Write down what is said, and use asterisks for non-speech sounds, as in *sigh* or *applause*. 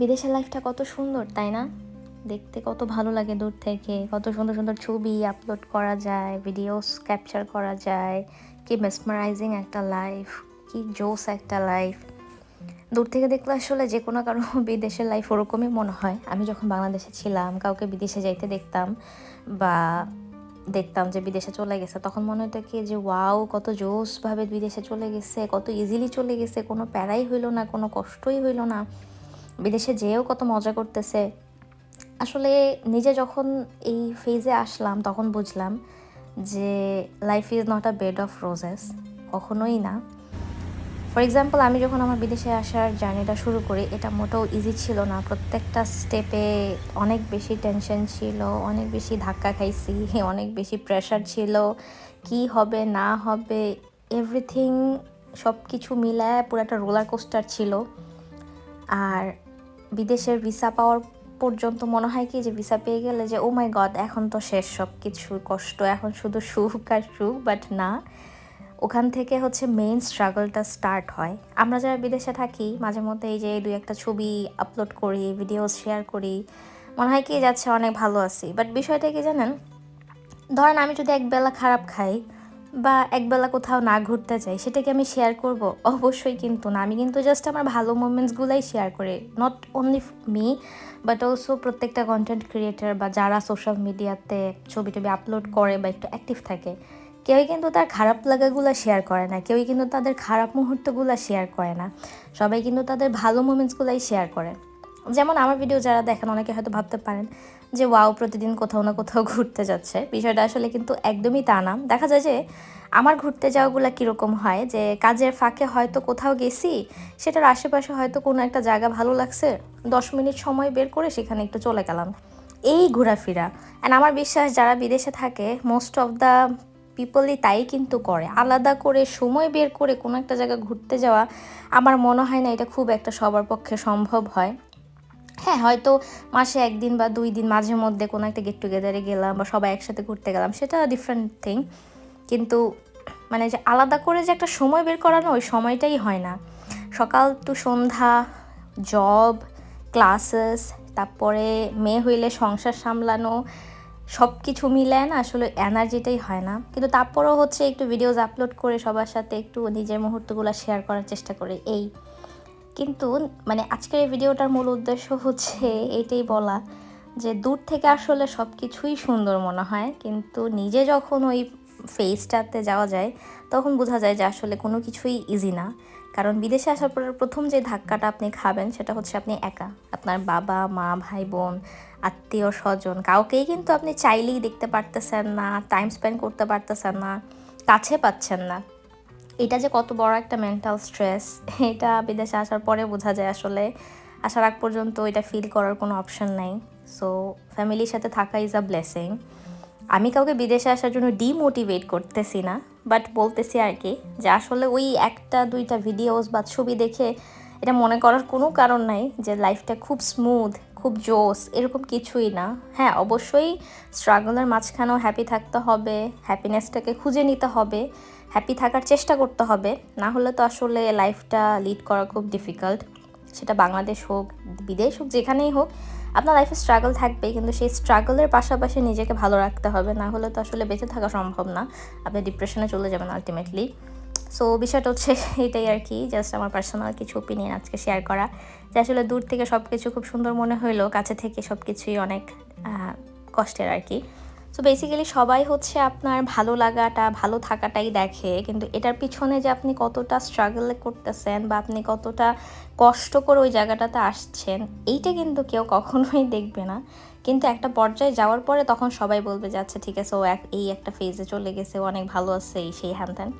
বিদেশের লাইফটা কত সুন্দর, তাই না? দেখতে কত ভালো লাগে দূর থেকে। কত সুন্দর সুন্দর ছবি আপলোড করা যায় ভিডিওস ক্যাপচার করা যায়। কি মেসমারাইজিং একটা লাইফ কি জোস একটা লাইফ দূর থেকে দেখলে আসলে যে কোনো কারও *laughs* বিদেশের লাইফ ওরকমই মনে হয়। আমি যখন বাংলাদেশে ছিলাম, কাউকে বিদেশে যাইতে দেখতাম বা দেখতাম যে বিদেশে চলে গেছে, তখন মনে হতো কি যে, ওয়াও, কত জোসভাবে বিদেশে চলে গেছে, কত ইজিলি চলে গেছে। কোনো প্যারাই হইল না, কোনো কষ্টই হইল না। বিদেশে যেয়েও কত মজা করতেছে। আসলে নিজে যখন এই ফেজে আসলাম, তখন বুঝলাম যে life is not a bed of roses কখনোই না। ফর এক্সাম্পল আমি যখন আমার বিদেশে আসার জার্নিটা শুরু করি, এটা মোটেও ইজি ছিল না। প্রত্যেকটা স্টেপে অনেক বেশি টেনশন ছিল, অনেক বেশি ধাক্কা খাইছি, *laughs* অনেক বেশি প্রেশার ছিল, কি হবে, না হবে এভরিথিং সব কিছু মিলায় পুরো একটা রোলার কোস্টার ছিল। আর বিদেশের ভিসা পাওয়ার পর্যন্ত মনে হয় কি যে ভিসা পেয়ে গেলে যে ও মাই গড এখন তো শেষ সব কিছু কষ্ট, এখন শুধু সুখ আর সুখ বাট না। ওখান থেকে হচ্ছে মেইন স্ট্রাগলটা স্টার্ট হয়। আমরা যারা বিদেশে থাকি, মাঝে মধ্যে এই যে দুই একটা ছবি আপলোড করি ভিডিও শেয়ার করি, মনে হয় কি যাচ্ছে অনেক ভালো আছি। বাট বিষয়টা কি জানেন? ধরেন আমি যদি একবেলা খারাপ খাই বা একবেলা কোথাও না ঘুরতে যাই, সেটাকে আমি শেয়ার করব? অবশ্যই কিন্তু না। আমি কিন্তু জাস্ট আমার ভালো মোমেন্টসগুলাই শেয়ার করি। Not only me but also প্রত্যেকটা কন্টেন্ট ক্রিয়েটার বা যারা সোশ্যাল মিডিয়াতে ছবি টবি আপলোড করে বা একটু অ্যাক্টিভ থাকে, কেউই কিন্তু তার খারাপ লাগাগুলো শেয়ার করে না। কেউই কিন্তু তাদের খারাপ মুহূর্তগুলো শেয়ার করে না। সবাই কিন্তু তাদের ভালো মোমেন্টসগুলাই শেয়ার করে। যেমন আমার ভিডিও যারা দেখেন, অনেকে হয়তো ভাবতে পারেন যে, ওয়াও, প্রতিদিন কোথাও না কোথাও ঘুরতে যাচ্ছে। বিষয়টা আসলে কিন্তু একদমই তা না। দেখা যায় যে, আমার ঘুরতে যাওয়াগুলো কীরকম হয় যে, কাজের ফাঁকে হয়তো কোথাও গেছি, সেটার আশেপাশে হয়তো কোনো একটা জায়গা ভালো লাগছে, দশ মিনিট সময় বের করে সেখানে একটু চলে গেলাম। এই ঘোরাফেরা। অ্যান্ড আমার বিশ্বাস, যারা বিদেশে থাকে মোস্ট অফ দ্য পিপলই তাই কিন্তু করে। আলাদা করে সময় বের করে কোনো একটা জায়গা ঘুরতে যাওয়া, আমার মনে হয় না এটা খুব একটা সবার পক্ষে সম্ভব হয়। হ্যাঁ হয়তো মাসে একদিন বা দুই দিন মাঝে মধ্যে কোনো একটা গেট টুগেদারে গেলাম বা সবাই একসাথে ঘুরতে গেলাম, সেটা ডিফারেন্ট থিং কিন্তু মানে যে আলাদা করে যে একটা সময় বের করানো ওই সময়টাই হয় না। সকাল টু সন্ধ্যা জব ক্লাসেস তারপরে মেয়ে হইলে সংসার সামলানো সব কিছু মিলায় না আসলে এনার্জিটাই হয় না। কিন্তু তারপরেও হচ্ছে একটু ভিডিওজ আপলোড করে সবার সাথে একটু নিজের মুহূর্তগুলো শেয়ার করার চেষ্টা করি, এই। কিন্তু মানে আজকের এই ভিডিওটার মূল উদ্দেশ্য হচ্ছে এটাই বলা যে দূর থেকে আসলে সব কিছুই সুন্দর মনে হয়। কিন্তু নিজে যখন ওই ফেসটাতে যাওয়া যায়, তখন বোঝা যায় যে আসলে কোনো কিছুই ইজি না। কারণ বিদেশে আসার পর প্রথম যে ধাক্কাটা আপনি খাবেন সেটা হচ্ছে আপনি একা। আপনার বাবা, মা, ভাই, বোন, আত্মীয়, স্বজন, কাউকেই কিন্তু আপনি চাইলেই দেখতে পারতেছেন না টাইম স্পেন্ড করতে পারতেছেন না, কাছে পাচ্ছেন না। এটা যে কত বড় একটা মেন্টাল স্ট্রেস এটা বিদেশে আসার পরে বোঝা যায় আসলে। আসার আগ পর্যন্ত এটা ফিল করার কোনো অপশন নাই। সো ফ্যামিলির সাথে থাকা ইজ আ ব্লেসিং আমি কাউকে বিদেশে আসার জন্য ডিমোটিভেট করতেছি না বাট বলতেছি আর কি যে আসলে ওই একটা, দুইটা ভিডিওস বা ছবি দেখে এটা মনে করার কোনো কারণ নাই যে লাইফটা খুব স্মুথ খুব জোস এরকম কিছুই না। হ্যাঁ অবশ্যই স্ট্রাগলের মাঝখানেও হ্যাপি থাকতে হবে হ্যাপিনেসটাকে খুঁজে নিতে হবে হ্যাপি থাকার চেষ্টা করতে হবে। না হলে তো আসলে লাইফটা লিড করা খুব ডিফিকাল্ট সেটা বাংলাদেশ হোক, বিদেশ হোক, যেখানেই হোক, আপনার লাইফে স্ট্রাগল থাকবে, কিন্তু সেই স্ট্রাগলের পাশাপাশি নিজেকে ভালো রাখতে হবে। না হলে তো আসলে বেঁচে থাকা সম্ভব না। আপনি ডিপ্রেশনে চলে যাবেন আলটিমেটলি সো বিষয়টা হচ্ছে *laughs* এটাই আর কি জাস্ট আমার পার্সোনাল কিছু ওপিনিয়ন আজকে শেয়ার করা। যে আসলে দূর থেকে সব কিছু খুব সুন্দর মনে হইল, কাছে থেকে সব কিছুই অনেক কষ্টের আর কি। সো বেসিক্যালি সবাই হচ্ছে আপনার ভালো লাগাটা, ভালো থাকাটাই দেখে, কিন্তু এটার পিছনে যে আপনি কতটা স্ট্রাগল করতেছেন বা আপনি কতটা কষ্ট করে ওই জায়গাটাতে আসছেন, এইটা কিন্তু কেউ কখনোই দেখবে না। কিন্তু একটা পর্যায়ে যাওয়ার পরে তখন সবাই বলবে যে আচ্ছা ঠিক আছে, ও এক, এই একটা ফেজে চলে গেছে অনেক ভালো আছে, এই সেই হ্যান ত্যান।